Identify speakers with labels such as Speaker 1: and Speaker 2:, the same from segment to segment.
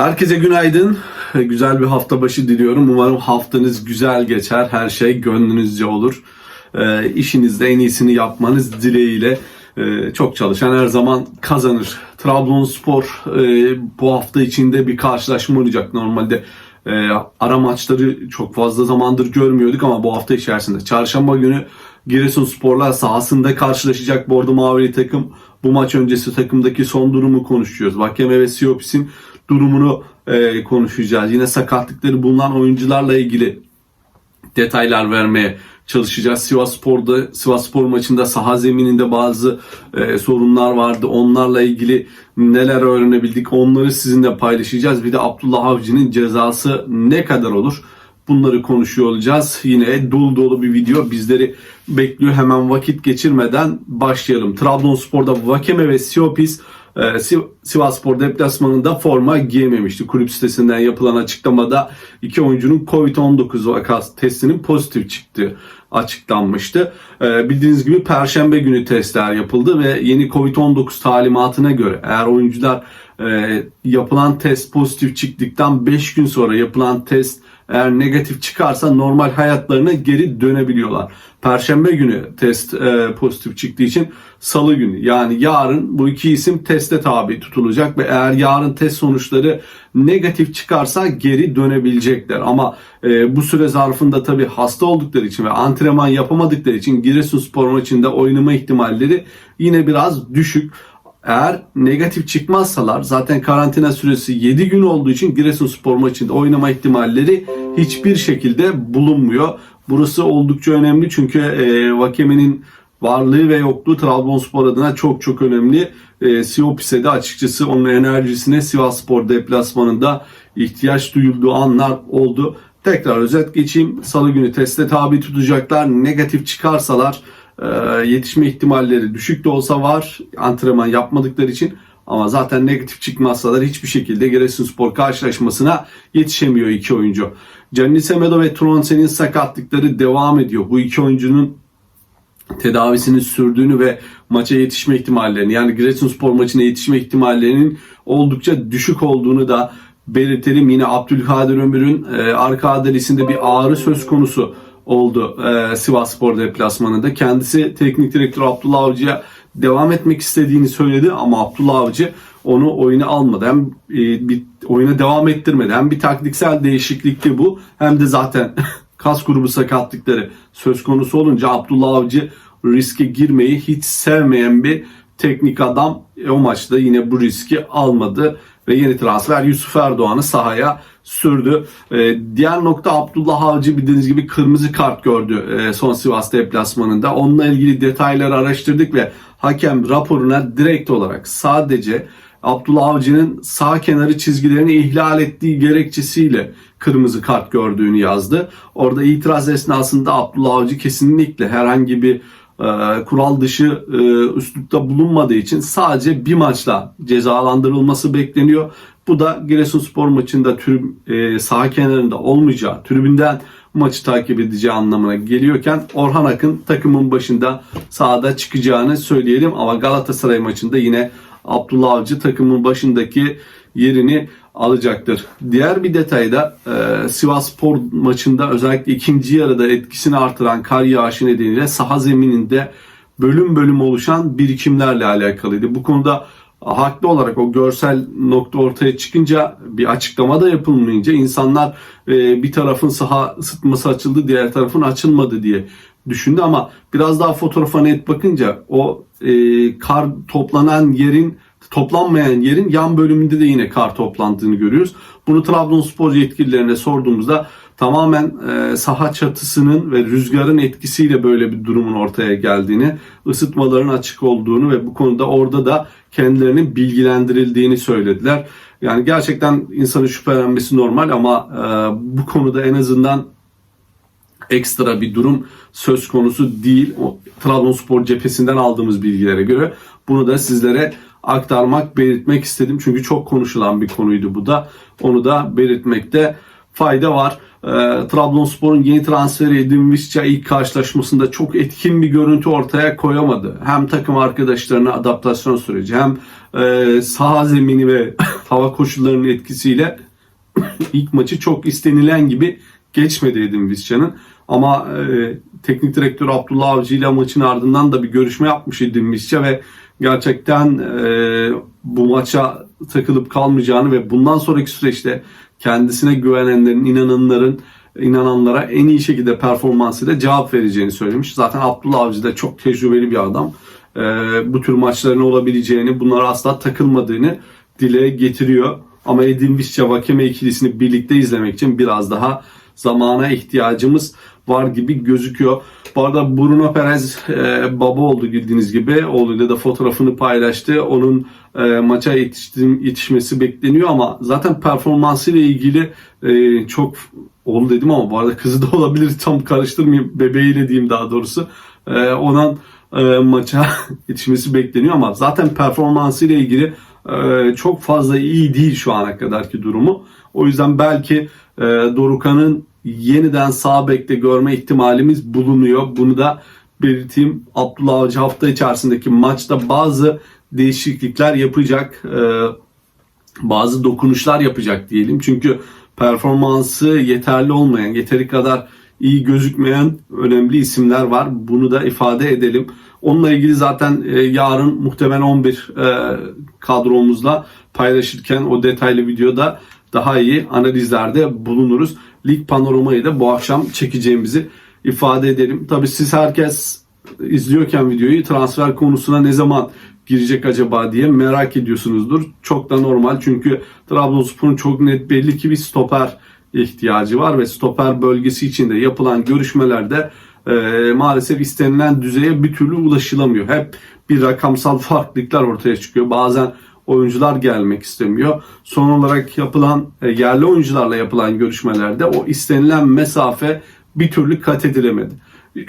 Speaker 1: Herkese günaydın. Güzel bir hafta başı diliyorum. Umarım haftanız güzel geçer. Her şey gönlünüzce olur. Ee, işinizde en iyisini yapmanız dileğiyle. Ee, çok çalışan her zaman kazanır. Trabzonspor e, bu hafta içinde bir karşılaşma oynayacak. Normalde e, ara maçları çok fazla zamandır görmüyorduk ama bu hafta içerisinde. Çarşamba günü Giresunspor'la sahasında karşılaşacak Bordo Mavili takım. Bu maç öncesi takımdaki son durumu konuşuyoruz. Vakeme ve Siopis'in durumunu e, konuşacağız. Yine sakatlıkları bulunan oyuncularla ilgili detaylar vermeye çalışacağız. Sivas Spor'da Sivas Spor maçında saha zemininde bazı e, sorunlar vardı. Onlarla ilgili neler öğrenebildik onları sizinle paylaşacağız. Bir de Abdullah Avcı'nın cezası ne kadar olur? Bunları konuşuyor olacağız. Yine dolu dolu bir video bizleri bekliyor. Hemen vakit geçirmeden başlayalım. Trabzonspor'da Vakeme ve Siopis e, Siv- Sivasspor deplasmanında forma giyememişti. Kulüp sitesinden yapılan açıklamada iki oyuncunun Covid-19 vakası testinin pozitif çıktı açıklanmıştı. E, bildiğiniz gibi Perşembe günü testler yapıldı ve yeni Covid-19 talimatına göre eğer oyuncular e, yapılan test pozitif çıktıktan 5 gün sonra yapılan test eğer negatif çıkarsa normal hayatlarına geri dönebiliyorlar. Perşembe günü test e, pozitif çıktığı için salı günü yani yarın bu iki isim teste tabi tutulacak ve eğer yarın test sonuçları negatif çıkarsa geri dönebilecekler. Ama e, bu süre zarfında tabi hasta oldukları için ve antrenman yapamadıkları için Giresunspor maçında oynama ihtimalleri yine biraz düşük. Eğer negatif çıkmazsalar zaten karantina süresi 7 gün olduğu için Giresunspor maçında oynama ihtimalleri hiçbir şekilde bulunmuyor. Burası oldukça önemli çünkü e, Vakeme'nin varlığı ve yokluğu Trabzonspor adına çok çok önemli. E, Siopis'e de açıkçası onun enerjisine Sivasspor deplasmanında ihtiyaç duyulduğu anlar oldu. Tekrar özet geçeyim. Salı günü teste tabi tutacaklar. Negatif çıkarsalar e, yetişme ihtimalleri düşük de olsa var antrenman yapmadıkları için ama zaten negatif çıkmazsalar hiçbir şekilde Giresunspor karşılaşmasına yetişemiyor iki oyuncu. Gianni Semedo ve Tronsen'in sakatlıkları devam ediyor. Bu iki oyuncunun tedavisini sürdüğünü ve maça yetişme ihtimallerini yani Giresunspor maçına yetişme ihtimallerinin oldukça düşük olduğunu da belirtelim. Yine Abdülkadir Ömür'ün e, arka adalisinde bir ağrı söz konusu oldu e, Sivas Spor deplasmanında. Kendisi teknik direktör Abdullah Avcı'ya devam etmek istediğini söyledi ama Abdullah Avcı onu oyuna almadı. Hem e, bir oyuna devam ettirmedi. Hem bir taktiksel değişiklikti bu hem de zaten kas grubu sakatlıkları söz konusu olunca Abdullah Avcı riske girmeyi hiç sevmeyen bir teknik adam E, o maçta yine bu riski almadı ve yeni transfer Yusuf Erdoğan'ı sahaya sürdü. Ee, diğer nokta Abdullah Avcı bildiğiniz gibi kırmızı kart gördü e, son Sivas deplasmanında. Onunla ilgili detayları araştırdık ve hakem raporuna direkt olarak sadece Abdullah Avcı'nın sağ kenarı çizgilerini ihlal ettiği gerekçesiyle kırmızı kart gördüğünü yazdı. Orada itiraz esnasında Abdullah Avcı kesinlikle herhangi bir e, kural dışı e, üslupta bulunmadığı için sadece bir maçla cezalandırılması bekleniyor. Bu da Giresunspor maçında trib, e, sağ kenarında olmayacağı, tribünden maçı takip edeceği anlamına geliyorken Orhan Akın takımın başında sahada çıkacağını söyleyelim ama Galatasaray maçında yine Abdullah Avcı takımın başındaki yerini alacaktır. Diğer bir detay da e, Sivas Spor maçında özellikle ikinci yarıda etkisini artıran kar yağışı nedeniyle saha zemininde bölüm bölüm oluşan birikimlerle alakalıydı. Bu konuda haklı olarak o görsel nokta ortaya çıkınca bir açıklama da yapılmayınca insanlar e, bir tarafın saha ısıtması açıldı diğer tarafın açılmadı diye düşündü ama biraz daha fotoğrafa net bakınca o e, kar toplanan yerin toplanmayan yerin yan bölümünde de yine kar toplandığını görüyoruz. Bunu Trabzonspor yetkililerine sorduğumuzda tamamen e, saha çatısının ve rüzgarın etkisiyle böyle bir durumun ortaya geldiğini, ısıtmaların açık olduğunu ve bu konuda orada da kendilerinin bilgilendirildiğini söylediler. Yani gerçekten insanın şüphelenmesi normal ama e, bu konuda en azından ekstra bir durum söz konusu değil. O Trabzonspor cephesinden aldığımız bilgilere göre bunu da sizlere aktarmak, belirtmek istedim. Çünkü çok konuşulan bir konuydu bu da. Onu da belirtmekte fayda var. E, Trabzonspor'un yeni transferi Edin Visca ilk karşılaşmasında çok etkin bir görüntü ortaya koyamadı. Hem takım arkadaşlarına adaptasyon süreci hem e, saha zemini ve hava koşullarının etkisiyle ilk maçı çok istenilen gibi geçmedi Edin Visca'nın. Ama e, teknik direktör Abdullah Avcı ile maçın ardından da bir görüşme yapmış Edin Visca ve gerçekten e, bu maça takılıp kalmayacağını ve bundan sonraki süreçte kendisine güvenenlerin, inananların inananlara en iyi şekilde performansıyla cevap vereceğini söylemiş. Zaten Abdullah Avcı da çok tecrübeli bir adam. E, bu tür maçların olabileceğini, bunlara asla takılmadığını dile getiriyor. Ama Edin Visca Vakeme ikilisini birlikte izlemek için biraz daha zamana ihtiyacımız var gibi gözüküyor. Bu arada Bruno Perez e, baba oldu bildiğiniz gibi. Oğluyla da fotoğrafını paylaştı. Onun e, maça yetiştim, yetişmesi bekleniyor ama zaten performansıyla ilgili e, çok oğlu dedim ama bu arada kızı da olabilir. Tam karıştırmayayım. Bebeğiyle diyeyim daha doğrusu. E, onun e, maça yetişmesi bekleniyor ama zaten performansıyla ilgili e, çok fazla iyi değil şu ana kadarki durumu. O yüzden belki e, Dorukan'ın yeniden sağ bekte görme ihtimalimiz bulunuyor. Bunu da belirteyim. Abdullah Avcı hafta içerisindeki maçta bazı değişiklikler yapacak. E, bazı dokunuşlar yapacak diyelim. Çünkü performansı yeterli olmayan, yeteri kadar iyi gözükmeyen önemli isimler var. Bunu da ifade edelim. Onunla ilgili zaten e, yarın muhtemelen 11 e, kadromuzla paylaşırken o detaylı videoda daha iyi analizlerde bulunuruz. Lig panoramayı da bu akşam çekeceğimizi ifade edelim. Tabii siz herkes izliyorken videoyu transfer konusuna ne zaman girecek acaba diye merak ediyorsunuzdur. Çok da normal çünkü Trabzonspor'un çok net belli ki bir stoper ihtiyacı var ve stoper bölgesi içinde yapılan görüşmelerde e, maalesef istenilen düzeye bir türlü ulaşılamıyor. Hep bir rakamsal farklılıklar ortaya çıkıyor. Bazen oyuncular gelmek istemiyor. Son olarak yapılan e, yerli oyuncularla yapılan görüşmelerde o istenilen mesafe bir türlü kat edilemedi.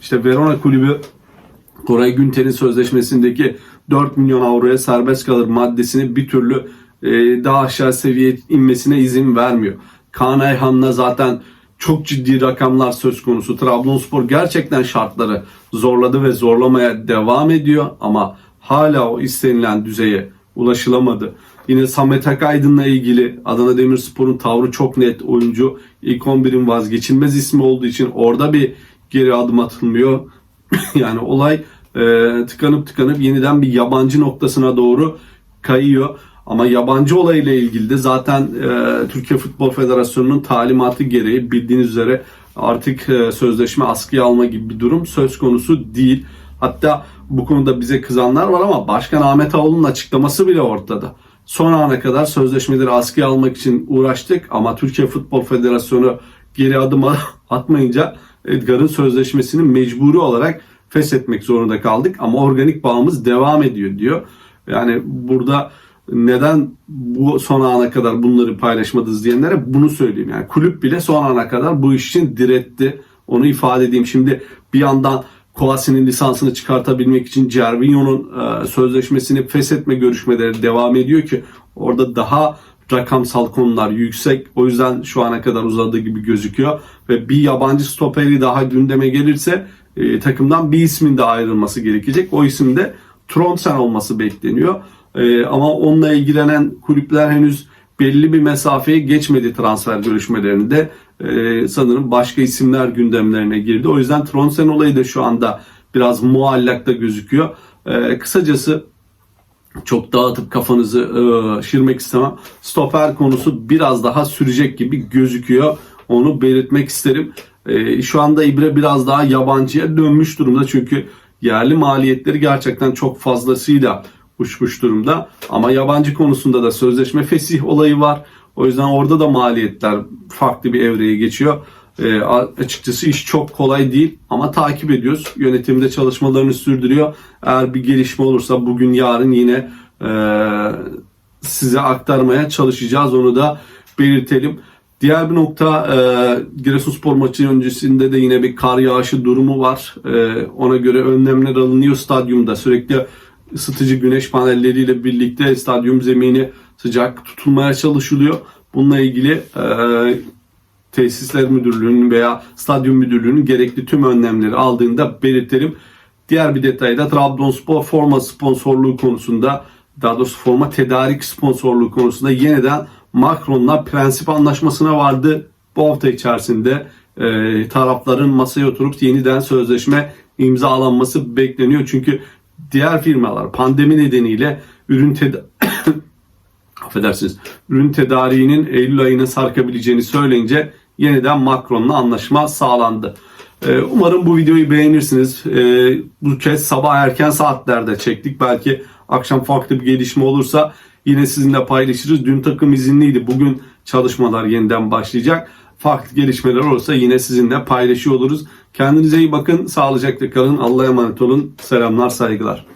Speaker 1: işte Verona kulübü Koray Günter'in sözleşmesindeki 4 milyon avroya serbest kalır maddesini bir türlü e, daha aşağı seviye inmesine izin vermiyor. Kaan Ayhan'la zaten çok ciddi rakamlar söz konusu. Trabzonspor gerçekten şartları zorladı ve zorlamaya devam ediyor ama hala o istenilen düzeye ulaşılamadı. Yine Samet Akaydın'la ilgili Adana Demirspor'un tavrı çok net. Oyuncu ilk 11'in vazgeçilmez ismi olduğu için orada bir geri adım atılmıyor. yani olay e, tıkanıp tıkanıp yeniden bir yabancı noktasına doğru kayıyor. Ama yabancı olayla ilgili de zaten e, Türkiye Futbol Federasyonu'nun talimatı gereği bildiğiniz üzere artık e, sözleşme askıya alma gibi bir durum söz konusu değil. Hatta bu konuda bize kızanlar var ama Başkan Ahmet Ağoğlu'nun açıklaması bile ortada. Son ana kadar sözleşmeleri askıya almak için uğraştık ama Türkiye Futbol Federasyonu geri adım atmayınca Edgar'ın sözleşmesini mecburi olarak feshetmek zorunda kaldık ama organik bağımız devam ediyor diyor. Yani burada neden bu son ana kadar bunları paylaşmadınız diyenlere bunu söyleyeyim. Yani kulüp bile son ana kadar bu iş için diretti. Onu ifade edeyim. Şimdi bir yandan Kovaci'nin lisansını çıkartabilmek için Cervinho'nun e, sözleşmesini feshetme görüşmeleri devam ediyor ki orada daha rakamsal konular yüksek. O yüzden şu ana kadar uzadığı gibi gözüküyor. Ve bir yabancı stoperi daha gündeme gelirse e, takımdan bir ismin de ayrılması gerekecek. O isim de Trondsen olması bekleniyor. E, ama onunla ilgilenen kulüpler henüz belli bir mesafeye geçmedi transfer görüşmelerinde. Ee, sanırım başka isimler gündemlerine girdi. O yüzden Tronsen olayı da şu anda biraz muallakta gözüküyor. Ee, kısacası çok dağıtıp kafanızı e, şirmek istemem. Stoper konusu biraz daha sürecek gibi gözüküyor. Onu belirtmek isterim. E, şu anda İbre biraz daha yabancıya dönmüş durumda. Çünkü yerli maliyetleri gerçekten çok fazlasıyla uçmuş durumda. Ama yabancı konusunda da sözleşme fesih olayı var. O yüzden orada da maliyetler farklı bir evreye geçiyor. E, açıkçası iş çok kolay değil ama takip ediyoruz. Yönetimde çalışmalarını sürdürüyor. Eğer bir gelişme olursa bugün yarın yine e, size aktarmaya çalışacağız. Onu da belirtelim. Diğer bir nokta e, Giresunspor maçı öncesinde de yine bir kar yağışı durumu var. E, ona göre önlemler alınıyor stadyumda. Sürekli ısıtıcı güneş panelleriyle birlikte stadyum zemini sıcak tutulmaya çalışılıyor. Bununla ilgili e, tesisler müdürlüğünün veya stadyum müdürlüğünün gerekli tüm önlemleri aldığında belirtelim. Diğer bir detay da Trabzonspor forma sponsorluğu konusunda daha doğrusu forma tedarik sponsorluğu konusunda yeniden Macron'la prensip anlaşmasına vardı. Bu hafta içerisinde e, tarafların masaya oturup yeniden sözleşme imzalanması bekleniyor. Çünkü diğer firmalar pandemi nedeniyle ürün teda- affedersiniz ürün tedariğinin Eylül ayına sarkabileceğini söyleyince yeniden Macron'la anlaşma sağlandı. Ee, Umarım bu videoyu beğenirsiniz. Ee, Bu kez sabah erken saatlerde çektik. Belki akşam farklı bir gelişme olursa yine sizinle paylaşırız. Dün takım izinliydi. Bugün çalışmalar yeniden başlayacak. Farklı gelişmeler olursa yine sizinle paylaşıyor oluruz. Kendinize iyi bakın. Sağlıcakla kalın. Allah'a emanet olun. Selamlar, saygılar.